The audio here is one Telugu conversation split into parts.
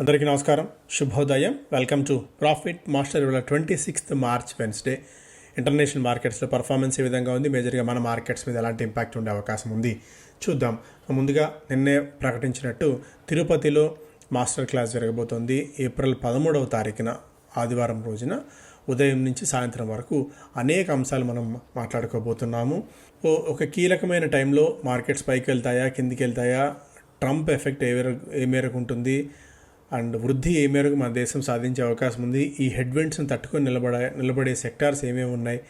అందరికీ నమస్కారం. శుభోదయం. వెల్కమ్ టు ప్రాఫిట్ మాస్టర్ ఇవాళ twenty sixth March Wednesday international మార్కెట్స్లో పర్ఫార్మెన్స్ ఏ విధంగా ఉంది? మేజర్గా మన మార్కెట్స్ మీద ఎలాంటి ఇంపాక్ట్ ఉండే అవకాశం ఉంది? చూద్దాం. ముందుగా నిన్నే ప్రకటించినట్టు తిరుపతిలో మాస్టర్ క్లాస్ జరగబోతోంది. ఏప్రిల్ పదమూడవ తారీఖున ఆదివారం రోజున ఉదయం నుంచి సాయంత్రం వరకు అనేక అంశాలు మనం మాట్లాడుకోబోతున్నాము. ఓ- ఒక కీలకమైన టైంలో మార్కెట్స్ పైకి వెళ్తాయా కిందికి వెళ్తాయా ట్రంప్ ఎఫెక్ట్ ఏ ఏ మేరకు ఉంటుంది? అండ్ వృద్ధి ఏ మేరకు మన దేశం సాధించే అవకాశం ఉంది ఈ హెడ్విండ్స్ని తట్టుకొని నిలబడే నిలబడే సెక్టార్స్ ఏమేమి ఉన్నాయి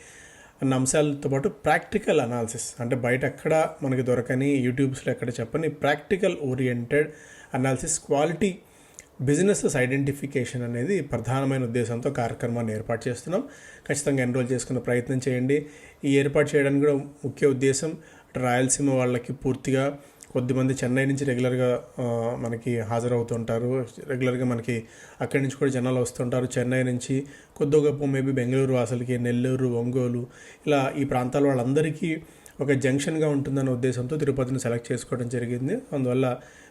అన్న అంశాలతో పాటు ప్రాక్టికల్ అనాలిసిస్. అంటే బయట ఎక్కడ మనకి దొరకని యూట్యూబ్స్లో ఎక్కడ చెప్పని practical oriented analysis quality businesses identification అనేది ప్రధానమైన ఉద్దేశంతో కార్యక్రమాన్ని ఏర్పాటు చేస్తున్నాం. ఖచ్చితంగా ఎన్రోల్ చేసుకునే ప్రయత్నం చేయండి. ఈ ఏర్పాటు చేయడానికి కూడా ముఖ్య ఉద్దేశం రాయలసీమ వాళ్ళకి పూర్తిగా కొద్దిమంది చెన్నై నుంచి రెగ్యులర్గా మనకి హాజరవుతుంటారు. రెగ్యులర్గా మనకి అక్కడి నుంచి కూడా జనాలు వస్తుంటారు. చెన్నై నుంచి కొద్ది గొప్ప మేబీ బెంగళూరు అసలుకి నెల్లూరు ఒంగోలు ఇలా ఈ ప్రాంతాల వాళ్ళందరికీ ఒక జంక్షన్గా ఉంటుందన్న ఉద్దేశంతో తిరుపతిని సెలెక్ట్ చేసుకోవడం జరిగింది. అందువల్ల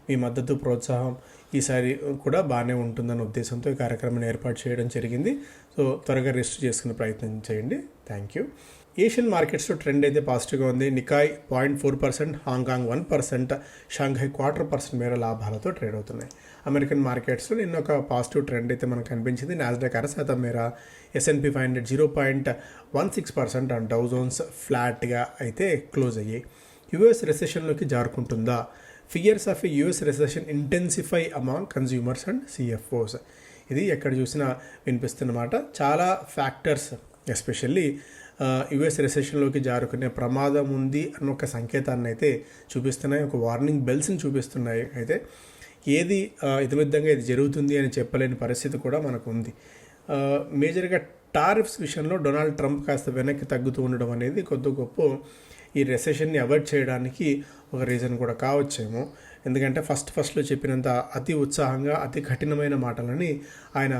మీ మద్దతు ప్రోత్సాహం ఈసారి కూడా బాగానే ఉంటుందన్న ఉద్దేశంతో ఈ కార్యక్రమాన్ని ఏర్పాటు చేయడం జరిగింది. సో త్వరగా రిజిస్టర్ చేసుకునే ప్రయత్నం చేయండి. Thank you. ఏషియన్ మార్కెట్స్లో ట్రెండ్ అయితే పాజిటివ్గా ఉంది. Nikkei point four percent Hong Kong one percent Shanghai quarter percent మేర లాభాలతో ట్రేడ్ అవుతున్నాయి. అమెరికన్ మార్కెట్స్లో నిన్న ఒక పాజిటివ్ ట్రెండ్ అయితే మనకు కనిపించింది. నాస్డాక్ అర శాతం మేర S&P five hundred zero point one six percent and Dow Jones ఫ్లాట్గా అయితే క్లోజ్ అయ్యాయి. యుఎస్ రెసెషన్లోకి జారుకుంటుందా? Fears of US recession intensify among consumers and CFOs ఇది ఎక్కడ చూసినా వినిపిస్తున్నమాట చాలా ఫ్యాక్టర్స్ ఎస్పెషల్లీ యుఎస్ రెసెషన్లోకి జారుకునే ప్రమాదం ఉంది అన్న ఒక సంకేతాన్ని అయితే చూపిస్తున్నాయి. ఒక వార్నింగ్ బెల్స్ని చూపిస్తున్నాయి. అయితే ఏది ఇతమిద్దంగా ఇది జరుగుతుంది అని చెప్పలేని పరిస్థితి కూడా మనకు ఉంది మేజర్గా టారిఫ్స్ విషయంలో డొనాల్డ్ ట్రంప్ కాస్త వెనక్కి తగ్గుతూ ఉండడం అనేది కొద్ది గొప్ప ఈ రెసెషన్ని అవాయిడ్ చేయడానికి ఒక రీజన్ కూడా కావచ్చేమో. ఎందుకంటే ఫస్ట్ ఫస్ట్లో చెప్పినంత అతి ఉత్సాహంగా అతి కఠినమైన మాటలని ఆయన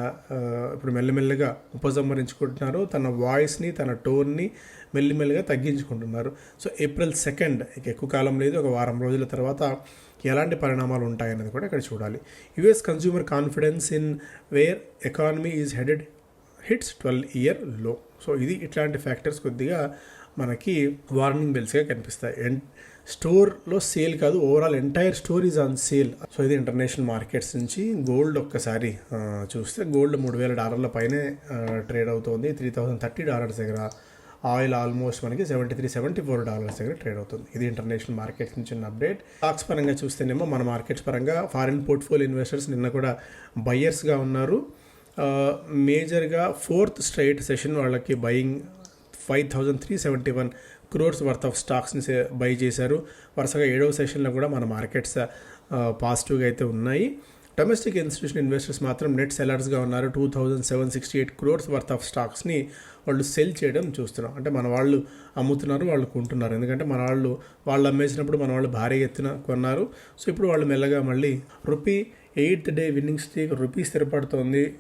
ఇప్పుడు మెల్లమెల్లగా ఉపసంహరించుకుంటున్నారు. తన వాయిస్ని తన టోన్ని మెల్లిమెల్లిగా తగ్గించుకుంటున్నారు. సో ఏప్రిల్ సెకండ్ ఇక ఎక్కువ కాలం లేదు ఒక వారం రోజుల తర్వాత ఎలాంటి పరిణామాలు ఉంటాయన్నది కూడా ఇక్కడ చూడాలి. US consumer confidence in where economy is headed hits twelve ఇయర్లో. సో ఇది ఇట్లాంటి ఫ్యాక్టర్స్ కొద్దిగా మనకి వార్నింగ్ బెల్స్గా కనిపిస్తాయి. అండ్ స్టోర్లో సేల్ కాదు overall entire store is on sale so ఇది ఇంటర్నేషనల్ మార్కెట్స్ నుంచి గోల్డ్ ఒక్కసారి చూస్తే గోల్డ్ మూడు వేల డాలర్ల పైనే ట్రేడ్ అవుతుంది. త్రీ థౌజండ్ థర్టీ డాలర్స్ దగ్గర ఆయిల్ ఆల్మోస్ట్ మనకి seventy three seventy four dollars దగ్గర ట్రేడ్ అవుతుంది. ఇది ఇంటర్నేషనల్ మార్కెట్స్ నుంచి ఉన్న అప్డేట్ స్టాక్స్ పరంగా చూస్తేనేమో మన మార్కెట్స్ పరంగా ఫారిన్ పోర్ట్ఫోలియో ఇన్వెస్టర్స్ నిన్న కూడా బయ్యర్స్గా ఉన్నారు. మేజర్గా ఫోర్త్ స్ట్రైట్ సెషన్ వాళ్ళకి buying five thousand three seventy one crores worth of స్టాక్స్ని buy చేశారు. వరుసగా ఏడవ సెషన్లో కూడా మన మార్కెట్స్ పాజిటివ్గా అయితే ఉన్నాయి. డొమెస్టిక్ ఇన్స్టిట్యూషన్ ఇన్వెస్టర్స్ మాత్రం నెట్ సెలర్స్గా ఉన్నారు. Two thousand seven sixty eight crores worth of స్టాక్స్ని వాళ్ళు సెల్ చేయడం చూస్తున్నాం. అంటే మన వాళ్ళు అమ్ముతున్నారు వాళ్ళు కొంటున్నారు. ఎందుకంటే మన వాళ్ళు వాళ్ళు అమ్మేసినప్పుడు మన వాళ్ళు భారీ ఎత్తున కొన్నారు. సో ఇప్పుడు వాళ్ళు మెల్లగా మళ్ళీ rupee eighth day winning streak rupees స్థిరపడుతోంది.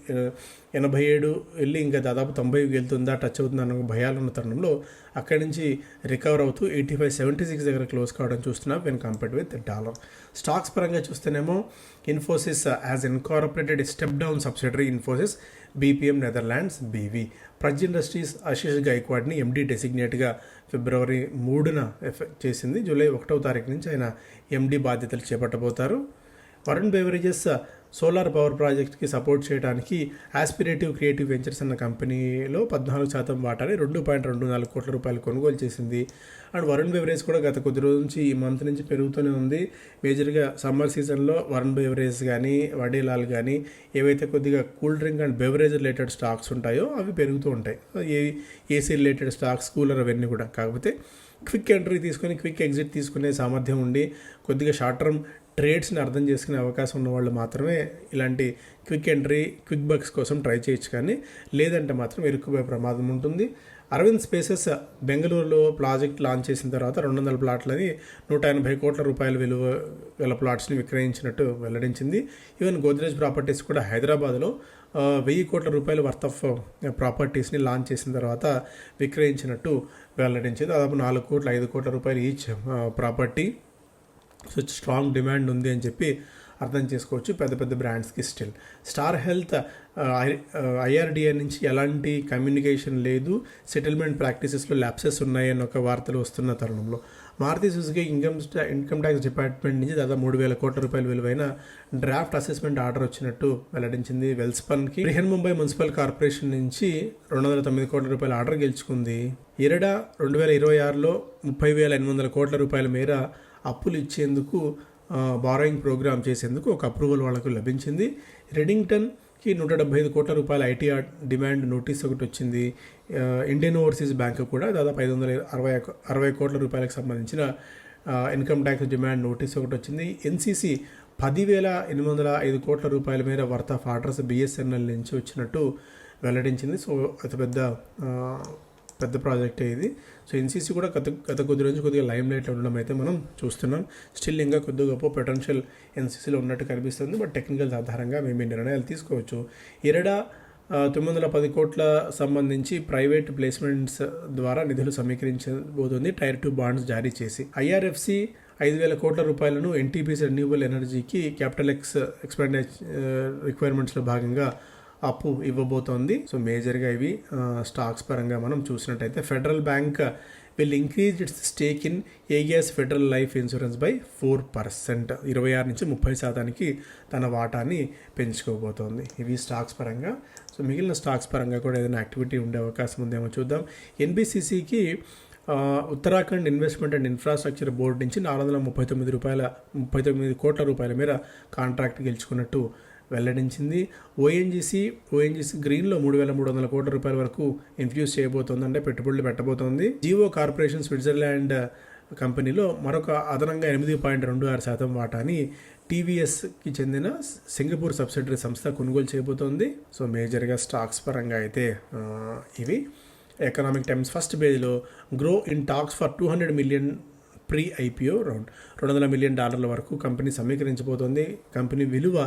ఎనభై ఏడు వెళ్ళి ఇంకా దాదాపు తొంభైకి వెళ్తుందా టచ్ అవుతుందా అన్న భయాలు ఉన్న తరుణంలో అక్కడి నుంచి రికవర్ అవుతూ ఎయిటీ ఫైవ్ సెవెంటీ సిక్స్ దగ్గర క్లోజ్ కావడం చూస్తున్నాం when compared with dollar. Stocks పరంగా చూస్తేనేమో Infosys as incorporated step down subsidiary Infosys BPM Netherlands BV. Praj industries Ashish గైక్వాడ్ని MD డెసిగ్నేట్గా ఫిబ్రవరి మూడున ఎఫెక్ట్ చేసింది. జూలై ఒకటవ తారీఖు నుంచి ఆయన ఎండీ బాధ్యతలు చేపట్టబోతారు. వరుణ్ బెవరేజెస్ సోలార్ పవర్ ప్రాజెక్ట్కి సపోర్ట్ చేయడానికి ఆస్పిరేటివ్ క్రియేటివ్ వెంచర్స్ అన్న కంపెనీలో పద్నాలుగు శాతం వాటాని రెండు పాయింట్ రెండు నాలుగు కోట్ల రూపాయలు కొనుగోలు చేసింది. అండ్ వరుణ్ బెవరేజ్ కూడా గత కొద్ది రోజుల నుంచి ఈ మంత్ నుంచి పెరుగుతూనే ఉంది. మేజర్గా సమ్మర్ సీజన్లో వరుణ్ బెవరేజ్ కానీ వడీలాల్ కానీ ఏవైతే కొద్దిగా cool drink and beverage related stocks ఉంటాయో అవి పెరుగుతూ ఉంటాయి. ఏ ఏసీ రిలేటెడ్ స్టాక్స్ కూలర్ అవన్నీ కూడా. కాకపోతే క్విక్ ఎంట్రీ తీసుకొని క్విక్ ఎగ్జిట్ తీసుకునే సామర్థ్యం ఉండి కొద్దిగా షార్ట్ టర్మ్ ట్రేడ్స్ని అర్థం చేసుకునే అవకాశం ఉన్న వాళ్ళు మాత్రమే ఇలాంటి క్విక్ ఎంట్రీ క్విక్ బక్స్ కోసం ట్రై చేయొచ్చు కానీ లేదంటే మాత్రం ఇరుక్కుపోయే ప్రమాదం ఉంటుంది. అరవింద్ స్పేసెస్ బెంగళూరులో ప్రాజెక్ట్ లాంచ్ చేసిన తర్వాత రెండు వందల ప్లాట్లని నూట ఎనభై కోట్ల రూపాయల విలువ గల ప్లాట్స్ని విక్రయించినట్టు వెల్లడించింది. ఈవెన్ గోద్రేజ్ ప్రాపర్టీస్ కూడా హైదరాబాద్లో వెయ్యి కోట్ల రూపాయల వర్త్ ఆఫ్ ప్రాపర్టీస్ని లాంచ్ చేసిన తర్వాత విక్రయించినట్టు వెల్లడించింది. దాదాపు నాలుగు కోట్ల ఐదు కోట్ల రూపాయలు each property. So strong demand ఉంది అని చెప్పి అర్థం చేసుకోవచ్చు పెద్ద పెద్ద బ్రాండ్స్కి స్టిల్ స్టార్ హెల్త్ ఐఆర్డిఏ నుంచి ఎలాంటి కమ్యూనికేషన్ లేదు. సెటిల్మెంట్ ప్రాక్టీసెస్లో ల్యాప్సెస్ ఉన్నాయని ఒక వార్తలు వస్తున్న తరుణంలో. Maruti Suzuki income income tax department నుంచి దాదాపు మూడు వేల కోట్ల రూపాయల విలువైన డ్రాఫ్ట్ అసెస్మెంట్ ఆర్డర్ వచ్చినట్టు వెల్లడించింది వెల్స్పన్కి బ్రిహన్ ముంబై మున్సిపల్ కార్పొరేషన్ నుంచి రెండు వందల తొమ్మిది కోట్ల రూపాయల ఆర్డర్ గెలుచుకుంది. ఇరడా రెండు వేల ఇరవై ఆరులో ముప్పై వేల ఎనిమిది వందల కోట్ల రూపాయల మేర అప్పులు ఇచ్చేందుకు బారోయింగ్ ప్రోగ్రామ్ చేసేందుకు ఒక అప్రూవల్ వాళ్ళకు లభించింది. రెడింగ్టన్కి నూట డెబ్బై ఐదు కోట్ల రూపాయల ఐటీఆర్ డిమాండ్ నోటీస్ ఒకటి వచ్చింది. ఇండియన్ ఓవర్సీస్ బ్యాంక్ కూడా దాదాపు ఐదు వందల అరవై అరవై కోట్ల రూపాయలకు సంబంధించిన ఇన్కమ్ ట్యాక్స్ డిమాండ్ నోటీస్ ఒకటి వచ్చింది. ఎన్సీసీ పదివేల ఎనిమిది వందల ఐదు కోట్ల రూపాయల మేర వర్త్ ఆఫ్ ఆర్డర్స్ బిఎస్ఎన్ఎల్ నుంచి వచ్చినట్టు వెల్లడించింది. సో అతి పెద్ద ప్రాజెక్టే ఇది. సో ఎన్సీసీ కూడా గత గత కొద్ది రోజు కొద్దిగా లైమ్ లైట్లో ఉండడం అయితే మనం చూస్తున్నాం. స్టిల్ ఇంకా కొద్ది గొప్ప పొటెన్షియల్ ఎన్సీసీలో ఉన్నట్టు కనిపిస్తుంది. బట్ టెక్నికల్ ఆధారంగా మేము ఈ నిర్ణయాలు తీసుకోవచ్చు. ఇరడా తొమ్మిది వందల పది కోట్ల సంబంధించి ప్రైవేట్ ప్లేస్మెంట్స్ ద్వారా నిధులు సమీకరించబోతుంది. టైర్ టూ బాండ్స్ జారీ చేసి. ఐఆర్ఎఫ్సి ఐదు వేల కోట్ల రూపాయలను ఎన్టీపీసీ రెన్యూబుల్ ఎనర్జీకి క్యాపిటల్ ఎక్స్ ఎక్స్పెండిచర్ రిక్వైర్మెంట్స్లో భాగంగా అప్పు ఇవ్వబోతోంది. సో మేజర్గా ఇవి స్టాక్స్ పరంగా మనం చూసినట్టయితే federal bank will increase its stake in Ageas federal life insurance by four percent. ఇరవై ఆరు నుంచి ముప్పై శాతానికి తన వాటాని పెంచుకోబోతోంది. ఇవి స్టాక్స్ పరంగా. సో మిగిలిన స్టాక్స్ పరంగా కూడా ఏదైనా యాక్టివిటీ ఉండే అవకాశం ఉందేమో చూద్దాం. ఎన్బిసిసికి Uttarakhand investment and infrastructure board నుంచి నాలుగు వందల ముప్పై తొమ్మిది రూపాయల ముప్పై తొమ్మిది కోట్ల రూపాయల మేర కాంట్రాక్ట్ గెలుచుకున్నట్టు వెల్లడించింది. ఓఎన్జీసీ ఓఎన్జీసీ గ్రీన్లో మూడు వేల మూడు వందల కోట్ల రూపాయల వరకు ఇన్ఫ్యూజ్ చేయబోతోంది అంటే పెట్టుబడులు పెట్టబోతోంది. జియో కార్పొరేషన్ స్విట్జర్లాండ్ కంపెనీలో మరొక అదనంగా ఎనిమిది పాయింట్ రెండు ఆరు శాతం వాటాని టీవీఎస్కి చెందిన సింగపూర్ సబ్సిడరీ సంస్థ కొనుగోలు చేయబోతోంది. సో మేజర్గా స్టాక్స్ పరంగా అయితే ఇవి. ఎకనామిక్ టైమ్స్ ఫస్ట్ పేజ్లో Groww in talks for two hundred million pre IPO round రెండు. వందల మిలియన్ డాలర్ల వరకు కంపెనీ సమీకరించబోతోంది. కంపెనీ విలువ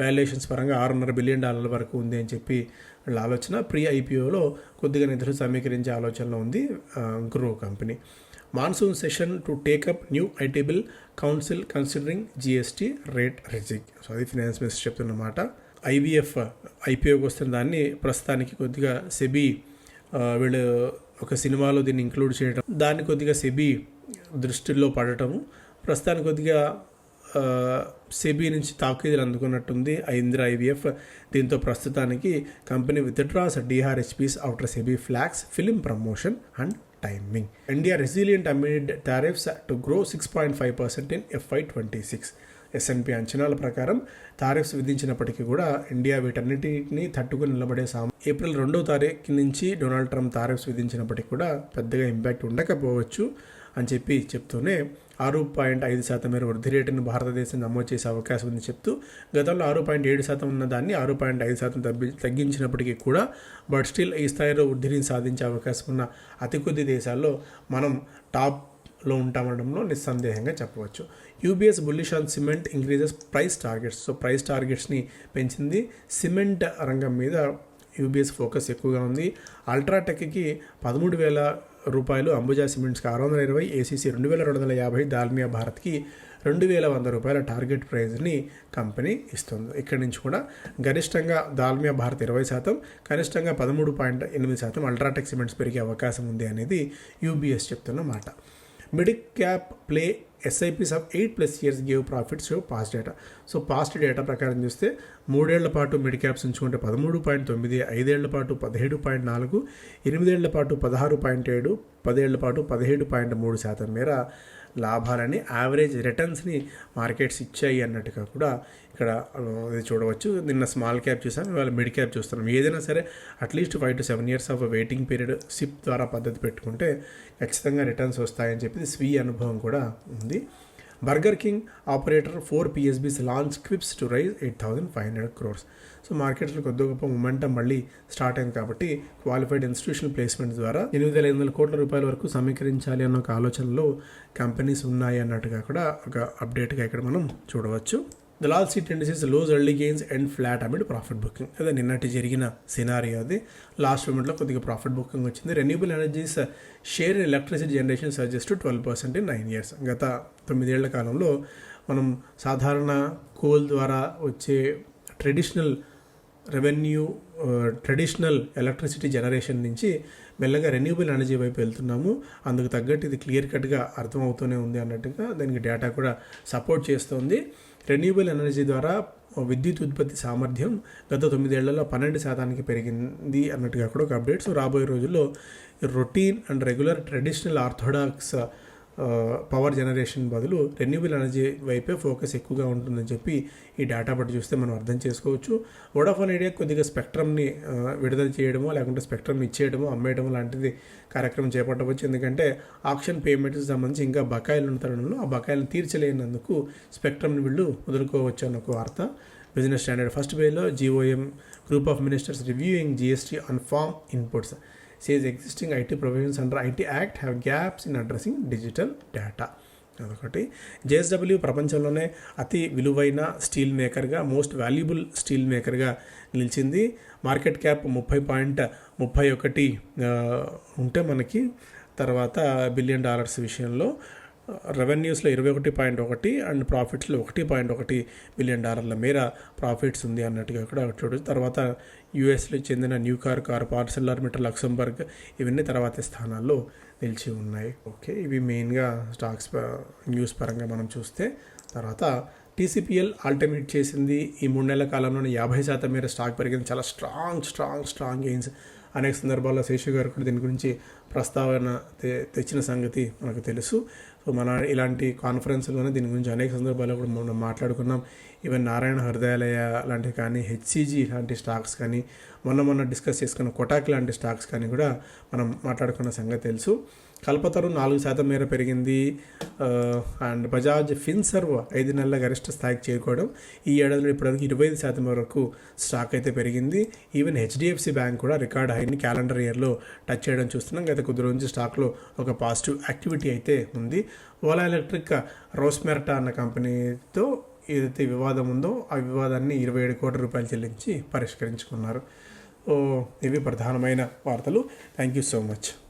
వాల్యుయేషన్స్ పరంగా ఆరున్నర బిలియన్ డాలర్ల వరకు ఉంది అని చెప్పి వాళ్ళ ఆలోచన. ప్రీ ఐపీఓలో కొద్దిగా నిధులు సమీకరించే ఆలోచనలో ఉంది Groww company. Monsoon session to take up new IT council considering GST rate rejig. So అది ఫినాన్స్ మినిస్టర్ చెప్తున్నమాట. ఐవీఎఫ్ ఐపీఓకి వస్తున్న దాన్ని ప్రస్తుతానికి కొద్దిగా సెబీ వీళ్ళు ఒక సినిమాలో దీన్ని ఇంక్లూడ్ చేయడం దాన్ని కొద్దిగా సెబీ దృష్టిలో పడటము ప్రస్తుతానికి కొద్దిగా సెబీ నుంచి తాకీదులు అందుకున్నట్టుంది ఇందిరా ఐవీఎఫ్. దీంతో ప్రస్తుతానికి company withdraws DRHPs outer SEBI flags film promotion and timing. India resilient amid tariffs to grow six point five percent in FY twenty six. S&P అంచనాల ప్రకారం టారిఫ్స్ విధించినప్పటికీ కూడా ఇండియా వీటన్నిటిని తట్టుకుని నిలబడే సామ ఏప్రిల్ రెండవ తారీఖు నుంచి డొనాల్డ్ ట్రంప్ టారిఫ్స్ విధించినప్పటికీ కూడా పెద్దగా ఇంపాక్ట్ ఉండకపోవచ్చు అని చెప్పి చెప్తూనే ఆరు పాయింట్ ఐదు శాతం మేర వృద్ధి రేటును భారతదేశం నమోదు చేసే అవకాశం ఉందని చెప్తూ గతంలో ఆరు పాయింట్ ఏడు శాతం ఉన్న దాన్ని ఆరు పాయింట్ ఐదు శాతం తగ్గి తగ్గించినప్పటికీ కూడా బట్ స్టిల్ ఈ స్థాయిలో వృద్ధిని సాధించే అవకాశం ఉన్న అతి కొద్ది దేశాల్లో మనం టాప్లో ఉంటామనడంలో నిస్సందేహంగా చెప్పవచ్చు. UBS bullish on cement increases price targets. So price టార్గెట్స్ని పెంచింది సిమెంట్ రంగం మీద యూబీఎస్ ఫోకస్ ఎక్కువగా ఉంది. అల్ట్రాటెక్కి పదమూడు వేల రూపాయలు అంబుజా సిమెంట్స్కి ఆరు వందల ఇరవై ఏసీసీ రెండు వేల రెండు వందల యాభై దాల్మియా భారత్కి రెండు వేల వంద రూపాయల టార్గెట్ ప్రైజ్ని కంపెనీ ఇస్తుంది. ఇక్కడి నుంచి కూడా గరిష్టంగా దాల్మియా భారత్ ఇరవై శాతం కనిష్టంగా పదమూడు పాయింట్ ఎనిమిది శాతం అల్ట్రాటెక్ సిమెంట్స్ పెరిగే అవకాశం ఉంది అనేది యూబీఎస్ చెప్తున్న మాట. Mid cap play SIPs of eight plus years give profits past data so past data ప్రకారం చూస్తే మూడేళ్ళ పాటు మిడ్ క్యాప్స్ ఉంచుకుంటే పదమూడు పాయింట్ తొమ్మిది ఐదేళ్ళ పాటు పదిహేడు పాయింట్ నాలుగు ఎనిమిదేళ్ళ పాటు పదహారు పాయింట్ ఏడు పదేళ్ళ పాటు పదిహేడు పాయింట్ మూడు శాతం మేర లాభాలని యావరేజ్ రిటర్న్స్ని మార్కెట్స్ ఇచ్చాయి అన్నట్టుగా కూడా ఇక్కడ ఇది చూడవచ్చు. నిన్న స్మాల్ క్యాప్ చూసాం ఇవాళ మిడ్ క్యాప్ చూస్తున్నాం. ఏదైనా సరే at least five to seven years of waiting period SIP ద్వారా పద్ధతి పెట్టుకుంటే ఖచ్చితంగా రిటర్న్స్ వస్తాయని చెప్పి స్వీయ అనుభవం కూడా ఉంది. Burger King operator four PSBs launch QIPs to raise eight thousand five hundred crores so మార్కెట్లో కొద్ది గొప్ప మొమెంటం మళ్ళీ స్టార్ట్ అయింది కాబట్టి క్వాలిఫైడ్ ఇన్స్టిట్యూషనల్ ప్లేస్మెంట్ ద్వారా ఎనిమిది వేల ఐదు వందల కోట్ల రూపాయల వరకు సమీకరించాలి అన్న ఒక ఆలోచనలో కంపెనీస్ ఉన్నాయి అన్నట్టుగా కూడా ఒక అప్డేట్గా ఇక్కడ మనం చూడవచ్చు. Dalal street indices lose early gains and flat amid profit booking అదే నిన్నటి జరిగిన సినారియో అది. లాస్ట్ మూమెంట్లో కొద్దిగా ప్రాఫిట్ బుకింగ్ వచ్చింది. Renewable energies share in electricity generation suggest twelve percent in nine years గత తొమ్మిదేళ్ళ కాలంలో మనం సాధారణ కోల్ ద్వారా వచ్చే traditional revenue traditional electricity generation నుంచి మెల్లగా రెన్యూబుల్ ఎనర్జీ వైపు వెళ్తున్నాము. అందుకు తగ్గట్టు ఇది క్లియర్ కట్గా అర్థమవుతూనే ఉంది అన్నట్టుగా దానికి డేటా కూడా సపోర్ట్ చేస్తుంది. రెన్యూబుల్ ఎనర్జీ ద్వారా విద్యుత్ ఉత్పత్తి సామర్థ్యం గత తొమ్మిదేళ్ళలో పన్నెండు శాతానికి పెరిగింది అన్నట్టుగా కూడా ఒక అప్డేట్. సో రాబోయే రోజుల్లో routine and regular traditional orthodox power generation బదులు రెన్యూబుల్ ఎనర్జీ వైపే ఫోకస్ ఎక్కువగా ఉంటుందని చెప్పి ఈ డేటా బట్టి చూస్తే మనం అర్థం చేసుకోవచ్చు. వోడాఫోన్ ఐడియా కొద్దిగా స్పెక్ట్రమ్ని విడుదల చేయడమో లేకుంటే స్పెక్ట్రమ్ ఇచ్చేయడమో అమ్మేయడమో లాంటిది కార్యక్రమం చేపట్టవచ్చు. ఎందుకంటే ఆక్షన్ పేమెంట్కి సంబంధించి ఇంకా బకాయిలు ఉన్న తరుణంలో ఆ బకాయిలను తీర్చలేనందుకు స్పెక్ట్రమ్ని వీళ్ళు వదులుకోవచ్చు అన్న ఒక వార్త. బిజినెస్ స్టాండర్డ్ ఫస్ట్ వేలో GOM group of ministers reviewing GST on farm inputs says existing IT provisions under IT act have gaps in addressing digital data అదొకటి. జేఎస్డబ్ల్యూ ప్రపంచంలోనే అతి విలువైన స్టీల్ మేకర్గా మోస్ట్ వాల్యుబుల్ స్టీల్ మేకర్గా నిలిచింది. మార్కెట్ క్యాప్ ముప్పై పాయింట్ ముప్పై ఒకటి ఉంటే మనకి తర్వాత బిలియన్ డాలర్స్ విషయంలో రెవెన్యూస్లో ఇరవై ఒకటి పాయింట్ ఒకటి అండ్ ప్రాఫిట్స్లో ఒకటి పాయింట్ ఒకటి బిలియన్ డాలర్ల మేర ప్రాఫిట్స్ ఉంది అన్నట్టుగా ఇక్కడ చూడొచ్చు. తర్వాత యుఎస్లో చెందిన న్యూ కార్ కార్ పార్సెల్లర్ మీటర్ లక్సంబర్గ్ ఇవన్నీ తర్వాత స్థానాల్లో నిలిచి ఉన్నాయి. ఓకే ఇవి మెయిన్గా స్టాక్స్ ప- న్యూస్ పరంగా మనం చూస్తే తర్వాత టీసీపీఎల్ ఆల్టర్నేట్ చేసింది ఈ మూడు నెలల కాలంలోనే యాభై శాతం మేర స్టాక్ పెరిగింది. చాలా స్ట్రాంగ్ స్ట్రాంగ్ స్ట్రాంగ్ గెయిన్స్ అనేక సందర్భాల్లో శేషు గారు కూడా దీని గురించి ప్రస్తావన తె- తెచ్చిన సంగతి మనకు తెలుసు. సో మన ఇలాంటి కాన్ఫరెన్స్లోనే దీని గురించి అనేక సందర్భాల్లో కూడా మనం మాట్లాడుకున్నాం. ఈవెన్ నారాయణ హృదయాలయ లాంటివి కానీ హెచ్సిజి లాంటి స్టాక్స్ కానీ మొన్న మొన్న డిస్కస్ చేసుకున్న కొటాక్ లాంటి స్టాక్స్ కానీ కూడా మనం మాట్లాడుకున్న సంగతి తెలుసు. కల్పతరు నాలుగు శాతం మేర పెరిగింది. అండ్ బజాజ్ ఫిన్సర్వ్ ఐదు నెలల గరిష్ట స్థాయికి చేరుకోవడం ఈ ఏడాదిలో ఇప్పటివరకు ఇరవై ఐదు శాతం వరకు స్టాక్ అయితే పెరిగింది. ఈవెన్ హెచ్డిఎఫ్సి బ్యాంక్ కూడా రికార్డ్ హైని క్యాలెండర్ ఇయర్లో టచ్ చేయడం చూస్తున్నాం. గత కొద్ది రోజు నుంచి స్టాక్లో ఒక పాజిటివ్ యాక్టివిటీ అయితే ఉంది. ఓలా ఎలక్ట్రిక్ రోస్మెర్టా అన్న కంపెనీతో ఏదైతే వివాదం ఉందో ఆ వివాదాన్ని ఇరవై ఏడు కోట్ల రూపాయలు చెల్లించి పరిష్కరించుకున్నారు. ఓ, ఇవి ప్రధానమైన వార్తలు. Thank you so much.